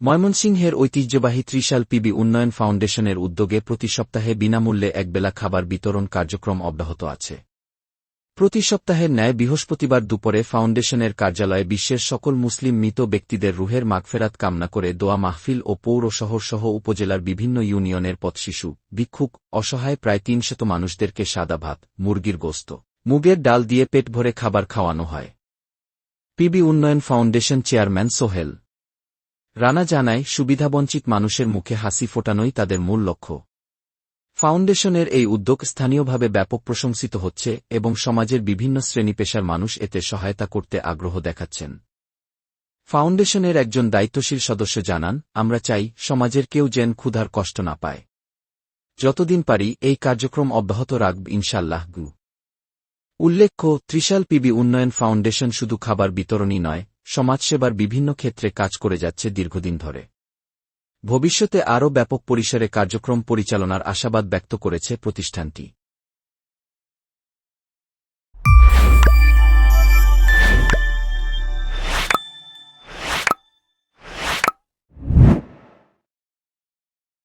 ময়মনসিংহের ঐতিহ্যবাহী ত্রিশাল পিবি উন্নয়ন ফাউন্ডেশনের উদ্যোগে প্রতি সপ্তাহে বিনামূল্যে একবেলা খাবার বিতরণ কার্যক্রম অব্যাহত আছে। প্রতি সপ্তাহের ন্যায় বৃহস্পতিবার দুপুরে ফাউন্ডেশনের কার্যালয়ে বিশ্বের সকল মুসলিম মৃত ব্যক্তিদের রুহের মাগফেরাত কামনা করে দোয়া মাহফিল ও পৌর শহর সহ উপজেলার বিভিন্ন ইউনিয়নের পথশিশু ভিক্ষুক, অসহায় প্রায় তিনশত মানুষদেরকে সাদা ভাত, মুরগির গোস্ত, মুগের ডাল দিয়ে পেট ভরে খাবার খাওয়ানো হয়। পিবি উন্নয়ন ফাউন্ডেশন চেয়ারম্যান সোহেল। রানা জানায়, সুবিধাবঞ্চিত মানুষের মুখে হাসি ফোটানোই তাদের মূল লক্ষ্য। ফাউন্ডেশনের এই উদ্যোগ স্থানীয়ভাবে ব্যাপক প্রশংসিত হচ্ছে এবং সমাজের বিভিন্ন শ্রেণি পেশার মানুষ এতে সহায়তা করতে আগ্রহ দেখাচ্ছেন। ফাউন্ডেশনের একজন দায়িত্বশীল সদস্য জানান, আমরা চাই সমাজের কেউ যেন ক্ষুধার কষ্ট না পায়। যতদিন পারি এই কার্যক্রম অব্যাহত রাখব ইনশাল্লাহ গু। উল্লেখ্য, ত্রিশাল পিবি উন্নয়ন ফাউন্ডেশন শুধু খাবার বিতরণই নয়, সমাজসেবার বিভিন্ন ক্ষেত্রে কাজ করে যাচ্ছে দীর্ঘদিন ধরে। ভবিষ্যতে আরও ব্যাপক পরিসরে কার্যক্রম পরিচালনার আশাবাদ ব্যক্ত করেছে প্রতিষ্ঠানটি।